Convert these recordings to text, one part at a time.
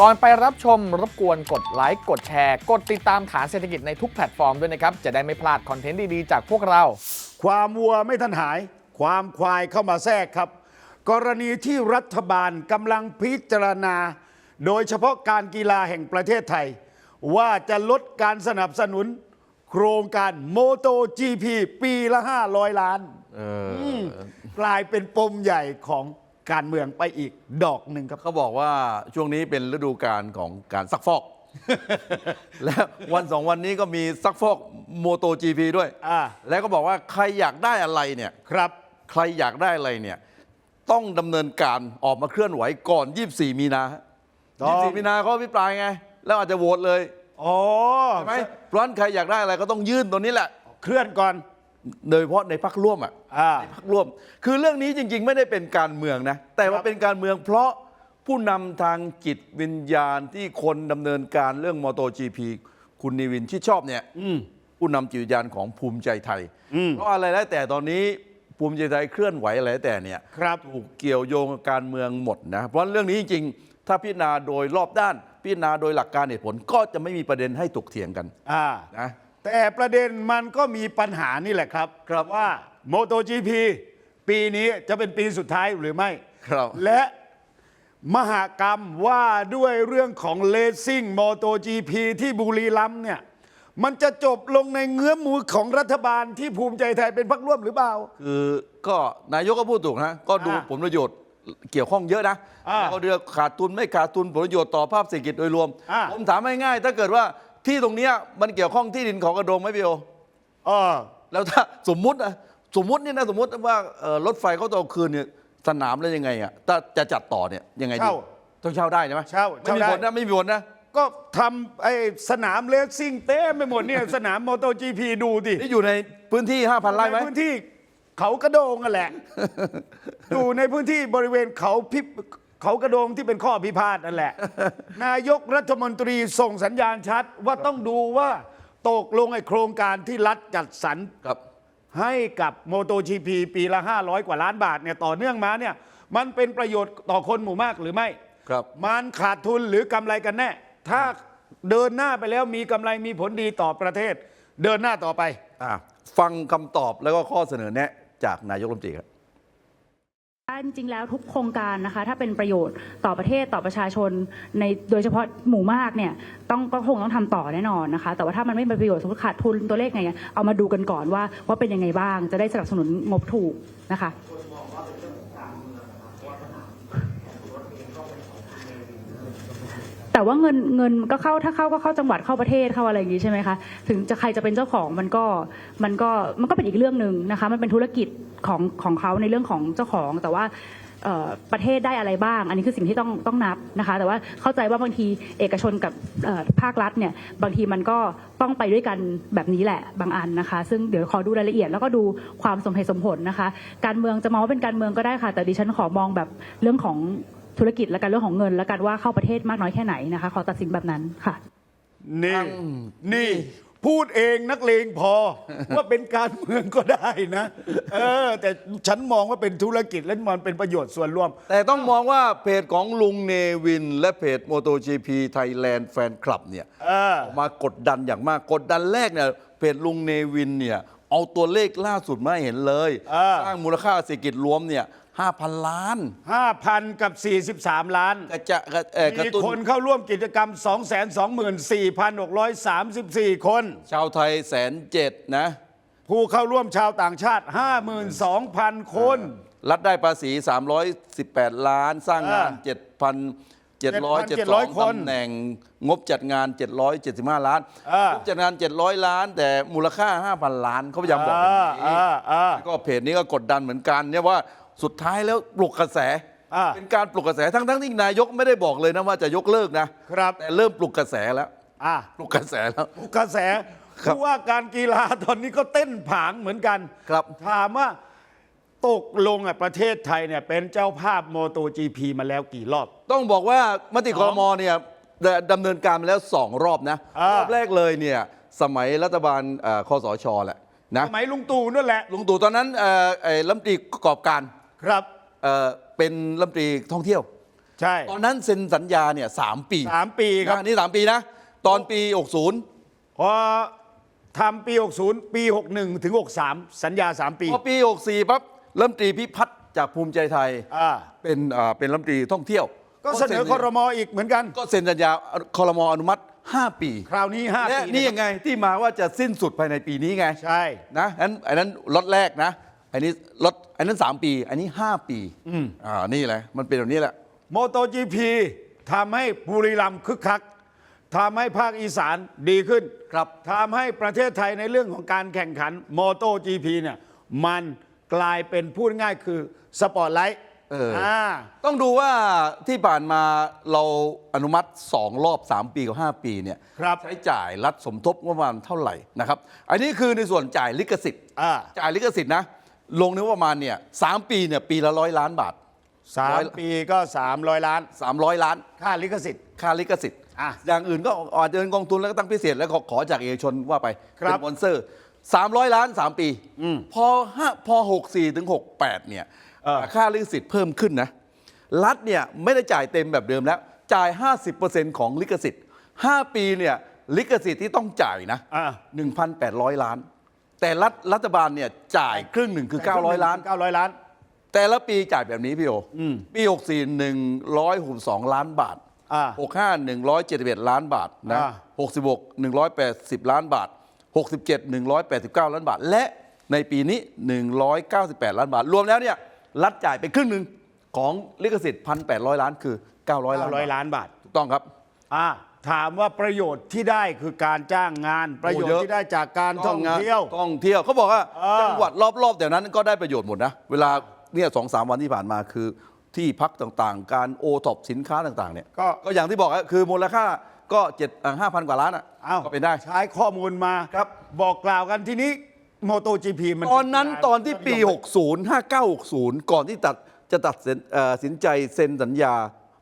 ก่อนไปรับชมรบกวนกดไลค์กดแชร์ กดติดตามฐานเศรษฐกิจในทุกแพลตฟอร์มด้วยนะครับ จะได้ไม่พลาดคอนเทนต์ดี ๆ จากพวกเรา ความวัวไม่ทันหาย ความควายเข้ามาแทรกครับ กรณีที่รัฐบาลกำลังพิจารณา โดยเฉพาะการกีฬาแห่งประเทศไทย ว่าจะลดการสนับสนุน โครงการโมโต GP ปีละ 500 ล้านมกลายเป็นปมใหญ่ของ การเมืองไปอีกดอกหนึ่งครับ เขาบอกว่าช่วงนี้เป็นฤดูการของการซักฟอก และวันสองวันนี้ก็มีซักฟอกโมโต GP ด้วย อ่า แล้วก็บอกว่าใครอยากได้อะไรเนี่ย ครับ ใครอยากได้อะไรเนี่ย ต้องดำเนินการออกมาเคลื่อนไหวก่อน 24 มีนาต้อง 24 มีนาเขาอภิปรายไง แล้วอาจจะโหวตเลยอ๋อใช่ไหมเพราะฉะนั้นใครอยากได้อะไรก็ต้องยื่นตัวนี้แหละ เคลื่อนก่อน โดยเฉพาะในพักร่วมอะอ่าพักร่วม คือเรื่องนี้จริง ๆ ไม่ได้เป็นการเมืองนะ แต่ว่าเป็นการเมืองเพราะผู้นำทางจิตวิญญาณที่คนดำเนินการเรื่องมอโต GP คุณนิวินที่ชอบเนี่ยอืมผู้นำจิตวิญญาณของภูมิใจไทยอืมเพราะอะไรแล้วแต่ตอนนี้ภูมิใจไทยเคลื่อนไหวอะไรแล้วแต่เนี่ย ครับ ถูกเกี่ยวโยงกับการเมืองหมดนะ เพราะเรื่องนี้จริงๆ ถ้าพิจารณาโดยรอบด้าน พิจารณาโดยหลักการเหตุผลก็จะไม่มีประเด็นให้ถกเถียงกันอ่า นะ แต่ประเด็นมันก็มีปัญหานี่แหละครับครับว่า MotoGP ปีนี้จะเป็นปีสุดท้ายหรือไม่ ครับ และมหากรรมว่าด้วยเรื่องของเลสซิ่ง MotoGP ที่บุรีรัมย์เนี่ย มันจะจบลงในเงื้อมมือของรัฐบาลที่ภูมิใจไทยเป็นพรรคร่วมหรือเปล่า คือก็นายกก็พูดถูกนะ ก็ดูอ่าผลประโยชน์เกี่ยวข้องเยอะนะอ่าแล้วก็เดือขาดทุนไม่ขาดทุนผลประโยชน์ต่อภาพเศรษฐกิจโดยรวม อ่า ผมถามง่ายๆถ้าเกิดว่า ที่ตรงเนี้ยมันเกี่ยวข้องที่ดินของกระโดงไหมพี่โอเออแล้วถ้าสมมุตินะสมมุตินี่นะสมมุติว่าเอ่อรถไฟเขาต้องเอาคืนเนี่ยสนามแล้วยังไงอะถ้าจะจัดต่อเนี่ยยังไงดีเช่าต้องเช่าได้ใช่ไหมเช่าไม่มีเช่าได้ ผลนะไม่มีผลนะ ก็ทำไอ้สนามเลสซิ่งเต็มไปหมดเนี่ย สนาม MotoGP ดูดินี่อยู่ในพื้นที่ 5,000ไร่ไหม ในพื้นที่เขากระโดงกันแหละ อยู่ในพื้นที่บริเวณเขาพิบ เขากระโดงที่เป็นข้อพิพาทนั่นแหละ นายกรัฐมนตรีส่งสัญญาณชัดว่าต้องดูว่าตกลงไอ้โครงการที่รัฐจัดสรรครับ ให้กับ MotoGP ปีละ 500 กว่าล้านบาทเนี่ยต่อเนื่องมาเนี่ยมันเป็นประโยชน์ต่อคนหมู่มากหรือไม่ ครับ มันขาดทุนหรือกำไรกันแน่ ถ้าเดินหน้าไปแล้วมีกำไรมีผลดีต่อประเทศ เดินหน้าต่อไป อะฟังคำตอบแล้วก็ข้อเสนอแนะจากนายกรัฐมนตรีครับ จริงๆแล้วทุกโครงการนะคะถ้าเป็นประโยชน์ต่อประเทศต่อประชาชนในโดยเฉพาะหมู่มากเนี่ยต้องก็คงต้องทำต่อแน่นอนนะคะ แต่ว่าถ้ามันไม่เป็นประโยชน์สมมติขาดทุนตัวเลขไงเอามาดูกันก่อนว่าว่าเป็นยังไงบ้างจะได้สนับสนุนงบถูกนะคะ แต่ ว่าเงินเงินก็เข้าถ้าเข้าก็เข้าจังหวัดเข้าประเทศเข้าอะไรอย่างนี้ใช่ไหมคะถึงจะใครจะเป็นเจ้าของมันก็มันก็มันก็เป็นอีกเรื่องหนึ่งนะคะ มันเป็นธุรกิจของของเขาในเรื่องของเจ้าของแต่ว่าประเทศได้อะไรบ้าง อันนี้คือสิ่งที่ต้องต้องนับนะคะ แต่ว่าเข้าใจว่าบางทีเอกชนกับภาครัฐเนี่ยบางทีมันก็ต้องไปด้วยกันแบบนี้แหละบางอันนะคะ ซึ่งเดี๋ยวขอดูรายละเอียดแล้วก็ดูความสมเหตุสมผลนะคะ การเมืองจะมองว่าเป็นการเมืองก็ได้ค่ะ แต่ดิฉันขอมองแบบเรื่องของ ธุรกิจและการเรื่องของเงิน และกันว่าเข้าประเทศมากน้อยแค่ไหนนะคะ ขอตัดสินแบบนั้นค่ะ นี่นี่ พูดเองนักเลงพอ ว่าเป็นการเมืองก็ได้นะ เออ แต่ฉันมองว่าเป็นธุรกิจและมันเป็นประโยชน์ส่วนรวม แต่ต้องมองว่าเพจของลุงเนวิน และเพจ MotoGP Thailand Fan Club เนี่ยเออ ออกมากดดันอย่างมากกดดันแรกเนี่ยเพจลุงเนวินเนี่ย เอาตัวเลขล่าสุดมาให้เห็นเลยเออ สร้างมูลค่าเศรษฐกิจรวมเนี่ย5,000 ล้าน5,000 กับ 43 ล้าน กระจะกระเอ่อกระมีตุ้นคนเข้าร่วมกิจกรรม 224,634 คน ชาวไทยแสนเจ็ดนะ ผู้เข้าร่วมชาวต่างชาติ 52,000 คน รัฐได้ภาษี 318 ล้าน สร้างงาน 7,772 7,700คนตำแหน่งงบจัดงาน 775 ล้านอ่างบจัดงาน 700 ล้าน แต่มูลค่า 5,000 ล้านเขาพยายามบอกแบบนี้อ่าอ่าก็เพจนี้ก็กดดันเหมือนกันเนี่ยว่าสุดท้ายแล้วปลุกกระแส อ่า เป็นการปลุกกระแสทั้งทั้งๆที่นายกไม่ได้บอกเลยนะว่าจะยกเลิกนะ ครับแต่เริ่มปลุกกระแสแล้ว อะ ปลุกกระแสแล้ว กระแสครับผู้ว่าการกีฬาตอนนี้ก็เต้นผางเหมือนกัน ครับถามว่า ตกลงอะประเทศไทยเนี่ยเป็นเจ้าภาพโมโต GP มาแล้วกี่รอบ ต้องบอกว่ามติคอรมอเนี่ยดดำเนินการมาแล้วสองรอบนะอ่ารอบแรกเลยเนี่ยสมัยรัฐบาลเอ่อคอสชแหละนะสมัยลุงตู่นั่นแหละลุงตู่ตอนนั้นเอ่อไอ้รัฐมนตรีประกอบการครับ เอ่อเป็นรัฐมนตรีท่องเที่ยว ใช่ตอนนั้นเซ็นสัญญาเนี่ยสามปีสามปีครับ นะอันนี่สามปีนะ ตอนปี 60 พอทำปี 60 ปี 61 ถึง 63 สัญญา 3 ปี พอปี 64ปั๊บ รัฐมนตรีพิพัฒน์จากภูมิใจไทยอ่า เป็นอ่าเป็นรัฐมนตรีท่องเที่ยวก็เสนอคอรมออีกเหมือนกัน ก็เซ็นสัญญาคอรมออนุมัติ 5 ปี คราวนี้5และปีนี่ะครับยังไงที่มาว่าจะสิ้นสุดภายในปีนี้ไงใช่ นะอันอันนั้นล็อตแรกนะอันนี้ล็อตอันนั้น 3 ปี อันนี้ 5 ปีอ่านี่แหละมันเป็นแบบนี้แหละ โมโต GP ทำให้บุรีรัมย์คึกคักทำให้ภาคอีสานดีขึ้นครับ ทำให้ประเทศไทยในเรื่องของการแข่งขันโมโต GP เนี่ยมัน กลายเป็นพูดง่ายคือสปอร์ตไลท์เอออ่ ต้องดูว่าที่ผ่านมาเราอนุมัติ 2 รอบ 3 ปีกับ 5 ปีเนี่ยครับ ใช้จ่ายรัฐสมทบงบประมาณเท่าไหร่นะครับ อันนี้คือในส่วนจ่ายลิขสิทธิ์ อ่าจ่ายลิขสิทธิ์นะ ลงในงบประมาณเนี่ยสามปีเนี่ยปีละร้อยล้านบาท สามปีก็ 300 ล้าน 300 ล้าน ค่าลิขสิทธิ์ ค่าลิขสิทธิ์ อะอย่างอื่นก็อาจจะเป็นกองทุนแล้วก็ตั้งพิเศษแล้วก็ขอจากเอกชนว่าไป ครับ เป็นสปอนเซอร์ 300 ล้าน 3 ปีพอห้าพอ64ถึง68เนี่ยเออ ค่าลิขสิทธิ์เพิ่มขึ้นนะ รัฐเนี่ยไม่ได้จ่ายเต็มแบบเดิมแล้ว จ่าย 50%ของลิขสิทธิ์ 5 ปีเนี่ยลิขสิทธิ์ที่ต้องจ่ายนะ อ่า 1,800 ล้าน แต่รัฐรัฐบาลเนี่ยจ่ายครึ่งหนึ่งคือ 900 ล้าน 900 ล้าน แต่ละปีจ่ายแบบนี้พี่โออปี 64 162 ล้านบาท อ่า65 171 ล้านบาทนะอ่า 66 180 ล้านบาท 67 189 ล้านบาท และในปีนี้ 198 ล้านบาท รวมแล้วเนี่ยรัฐจ่ายไปครึ่งหนึ่งของลิขสิทธิ์ 1,800 ล้านคือ 900 ล้านบาท900 ล้านบาทถูกต้องครับอ่าถามว่าประโยชน์ที่ได้คือการจ้างงาน ประโยชเยน์อะที่ได้จากการท่องเที่ยวท่องเที่ยวเขาบอกว่าอ่าจังหวัดรอบๆแถวนั้นก็ได้ประโยชน์หมดนะเวลาเนี่ยสองสามวันที่ผ่านมาคือที่พักต่างๆ การโอท็อปสินค้าต่างๆเนี่ยก็ก็อย่างที่บอกอะคือมูลค่า ก็เจ็ดห้าพันกว่าล้านอะเอ้าก็เป็นได้ ใช้ข้อมูลมาครับ บอกกล่าวกันทีนี้โมโต GP มันตอนนั้นตอนที่ปี 60 5960 ก่อนที่ตัดจะตัดสินเอ่อสินใจเซ็นสัญญา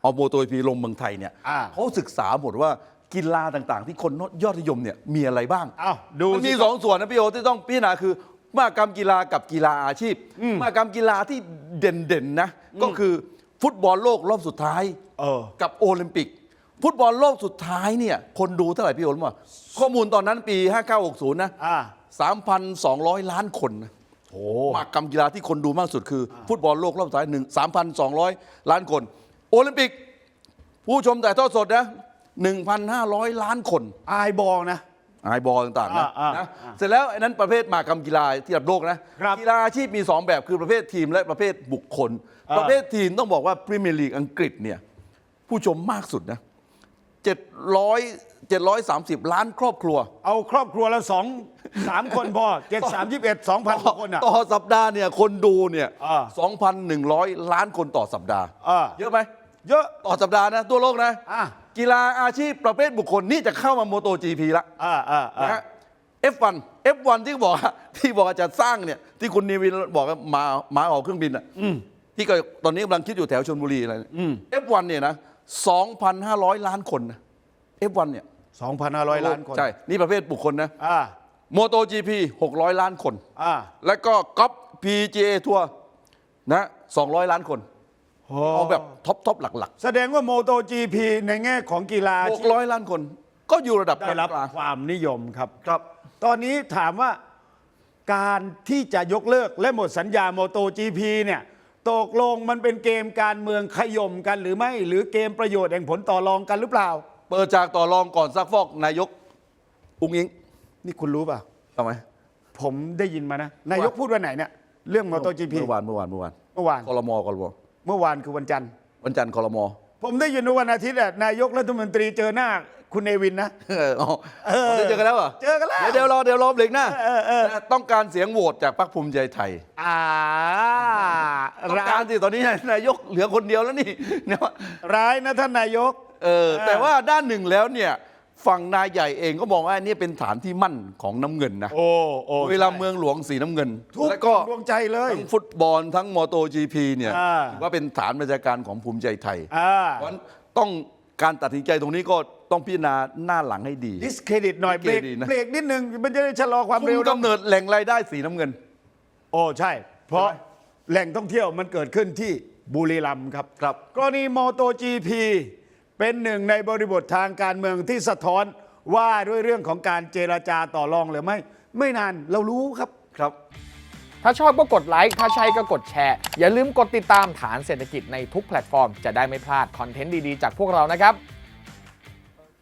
เอาโมโตพีลงเมืองไทยเนี่ยอ่า เขาศึกษาหมดว่ากีฬาต่างๆ ที่คนยอดนิยมเนี่ยมีอะไรบ้างเอ้าดูมันมีสิ สองส่วนนะพี่โอที่ต้องพิจารณาคือมหกรรมกีฬากับกีฬาอาชีพมหกรรมกีฬาที่เด่นๆนะ ก็คือฟุตบอลโลกรอบสุดท้ายเออ กับโอลิมปิก ฟุตบอลโลกสุดท้ายเนี่ย คนดูเท่าไหร่พี่โอรู้ป่ะข้อมูลตอนนั้นปี 5960 นะ อ่า 3,200 ล้านคนนะโอ้มหกรรมกีฬาที่คนดูมากสุดคือ ฟุตบอลโลกรอบสุดท้ายหนึ่ง3,200 ล้านคน โอลิมปิก ผู้ชมถ่ายทอดสดนะ 1,500 ล้านคน อายบอกนะ ไอบอลต่างๆนะอ่าอ่านะอ่าเสร็จแล้วไอ้นั้นประเภทมหากรรมกีฬาที่ระดับโลกนะครับกีฬาอาชีพมี 2 แบบคือประเภททีมและประเภทบุคคล อ่า ประเภททีมต้องบอกว่าพรีเมียร์ลีกอังกฤษเนี่ยผู้ชมมากสุดนะ 700 730 ล้านครอบครัว เอาครอบครัวละสองสามคนพอเจ็ดสามยี่สิบเอ็ดสองพันกว่าคนอะ ต่อสัปดาห์เนี่ยคนดูเนี่ยอ่า 2,100 ล้านคนต่อสัปดาห์อ่าเยอะไหม เยอะ ต่อสัปดาห์นะตัวโลกนะ อ่ากีฬาอาชีพประเภทบุคคลนี่จะเข้ามาโมโต GP ละอ่าอ่าอ่านะฮะ F1 F1 ที่บอกว่าที่บอกว่าจะสร้างเนี่ยที่คุณนีวินบอกว่ามามาออกเครื่องบินอะที่ก็ตอนนี้กำลังคิดอยู่แถวชลบุรีอะไรเนี่ย F1 เนี่ยนะ 2,500 ล้านคนนะ F1 เนี่ยสองพันห้าร้อยล้านคน ใช่ นี่ประเภทบุคคลนะอ่า โมโต GP 600 ล้านคน อ่า แล้วก็กอล์ฟ PGA ทัวร์นะ200 ล้านคน เอาแบบท็อปท็อปหลักแสดงว่าโมโต GP ในแง่ของกีฬาๆ600 ล้านคน ก็อยู่ระดับได้รับกลางความนิยมครับ ๆครับ ตอนนี้ถามว่าการที่จะยกเลิกและหมดสัญญาโมโต GP เนี่ยตกลงมันเป็นเกมการเมืองขย่มกันหรือไม่ หรือเกมประโยชน์แห่งผลต่อรองกันหรือเปล่า เปิดจากต่อรองก่อนซักฟอกนายก อุ้งอิงนี่คุณรู้เปล่าทำไมผมได้ยินมานะ นายกพูดวันไหนเนี่ยเรื่องโมโต GP เมื่อวานเมื่อวานเมื่อวานเมื่อวานคอรมอกรมเมื่อวานคือวันจันทร์วันจันทร์คอรมอผมได้ยินว่าวันอาทิตย์อะนายกรัฐมนตรีเจอหน้าคุณเนวินนะเอออ๋ออ๋อได้เจอกันแล้วเหรอเจอกันแล้วเดี๋ยวเดี๋ยวรอเดี๋ยวรอเบรกหน้าเออเออนะต้องการเสียงโหวตจากพรรคภูมิใจไทยอ่าต้องร้าการยสิตอนนี้นายกเหลือคนเดียวแล้วนี่เนี่ยร้ายนะท่านนายก เออแต่ว่าด้านหนึ่งแล้วเนี่ยฝั่งนายใหญ่เองก็มองว่าอันนี่เป็นฐานที่มั่นของน้ำเงินนะ โอ้โอ้เวลาเมืองหลวงสีน้ำเงินทุกแล้วก็ดวงใจเลยทั้งฟุตบอลทั้งมอโตจีพีเนี่ยอ่า ถือว่าเป็นฐานบัญชาการของภูมิใจไทย อ่าเพราะฉะนั้นต้องการตัดสินใจตรงนี้ก็ต้องพิจารณาหน้าหลังให้ดี ดิสเครดิตหน่อยเบรก discredit นะ เบรกนิดนึงมันจะได้ชะลอความคุเร็วมกำเนิดแหล่งรายได้สีน้ำเงิน โอ้ใช่ เพราะใช่ไหมแหล่งท่องเที่ยวมันเกิดขึ้นที่บุรีรัมย์ครับ ครับ กรณีโมโต GP เป็นหนึ่งในบริบททางการเมืองที่สะท้อนว่าด้วยเรื่องของการเจรจาต่อรองหรือไม่ ไม่นานเรารู้ครับครับ ถ้าชอบก็กดไลค์ ถ้าใช่ก็กดแชร์ อย่าลืมกดติดตามฐานเศรษฐกิจในทุกแพลตฟอร์ม จะได้ไม่พลาดคอนเทนต์ดีๆ จากพวกเรานะครับ